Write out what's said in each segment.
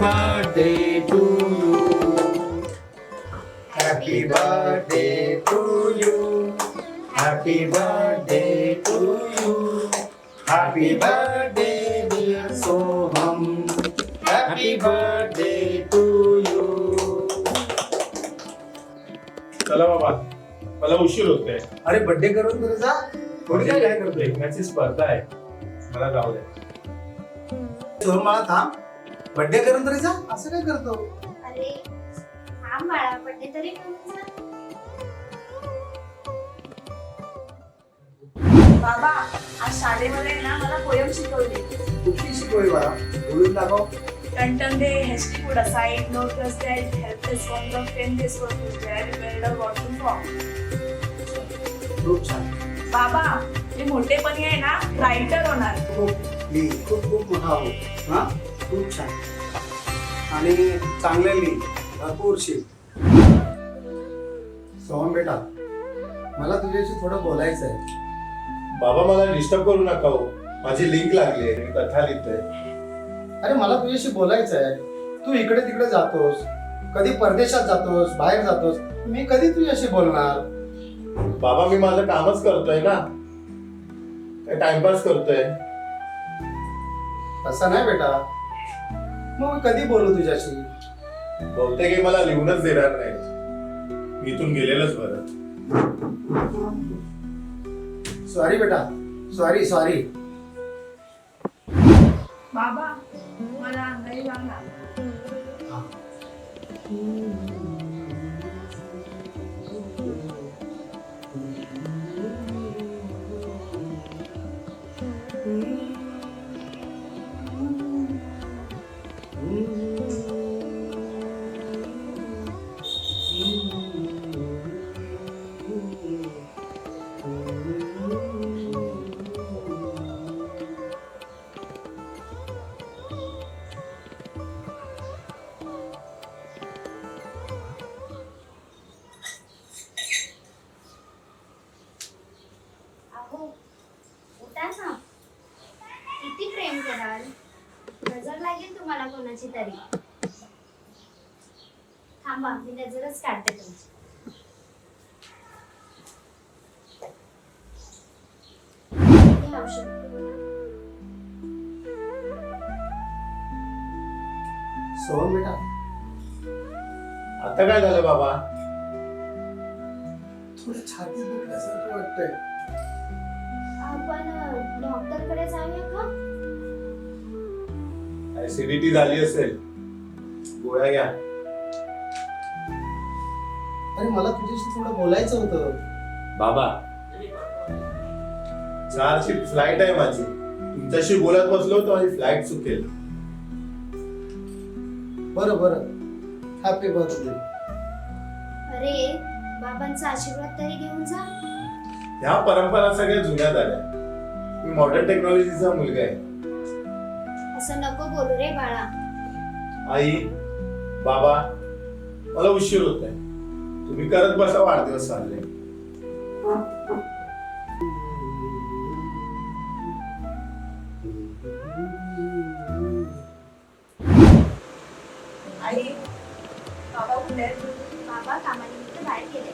Birthday to you. Happy birthday to you. Happy birthday to you. Happy birthday, dear Soham. Happy birthday to you. चला बाबा मला उशीर होतोय अरे birthday करून जा थोडी काय काय करतोय लेखनाची स्पर्धा आहे मला जाऊ दे सोहम मला थांब. बर्थडे करून तरी जा. असं काय करतो? अरे थांब बाळा बड्डे तरी करून जा. बाबा आज शाळेमध्ये ना मला पोयम शिकवली. कुठली शिकवली मला बोलून दाखव. To put aside, no trust that helpless ones of ten days for future, better what to from. खूप छान. बाबा मी मोठेपणी आहे ना रायटर होणार. खूप लिही खूप खूप मोठा हो हा? खूप छान. आणि चांगले लिही भरपूर शिक सोहम बेटा मला तुझ्याशी थोडं बोलायचं आहे. बाबा मला डिस्टर्ब करू नका हो. माझी लिंक लागली आहे. मी कथा लिहितोय. अरे मला तुझ्याशी बोलायचं आहे. तू इकडे तिकडे जातोस. कधी परदेशात जातोस बाहेर जातोस. मी कधी तुझ्याशी बोलणार? बाबा मी माझं कामच करतोय ना. काय टाइमपास करतोय? तसं नाही बेटा. मग मी कधी बोलू तुझ्याशी? बहुतेक हे मला लिहूनच देणार नाही मी इथून गेलेलंच बरं. सॉरी बेटा. सॉरी सॉरी बाबा मला अंगाई लागणार प्रेम कराल नजर लागेल तुम्हाला कोणाची तरी. थांबा मी नजरच काढते तुमची. हे औषध. सोहम बेटा आता काय झालं बाबा? थोडं छाती दुखल्यासारखं वाटतंय. आपण डॉक्टरकडे जाऊया का? ऍसिडिटी झाली असेल गोळ्या घ्या. अरे मला तुझ्याशी थोडं बोलायचं होतं. बाबा चारची फ्लाईट आहे माझी. तुमच्याशी बोलत बसलो तर माझी फ्लाईट चुकेल. बरं बरं. हॅपी बर्थडे अरे बाबांचा आशीर्वाद तरी घेऊन जा. ह्या परंपरा सगळ्या जुन्या झाल्या मी मॉडर्न टेक्नॉलॉजीचा मुलगा आहे. असं नको बोलू रे बाळा. आई बाबा मला उशीर होत आहे. तुम्ही करत बसा वाढदिवस चालले. आई बाबा कुठे आहेत? बाबा कामानिमित्त बाहेर गेले.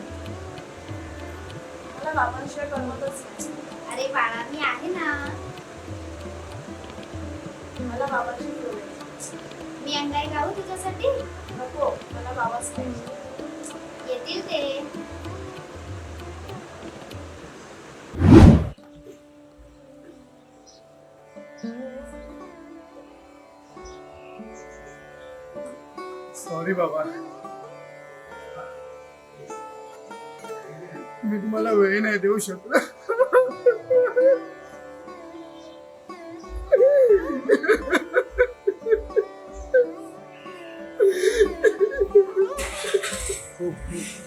मला बाबांशिवाय करमतच नाही. अरे बाळा मी आहे ना. मला बोलायचं मी अंगाई गाऊ तुझ्यासाठी? नको मला बाबाच पाहिजे येतील ते. सॉरी बाबा. मी तुम्हाला वेळ नाही देऊ शकलो खूप-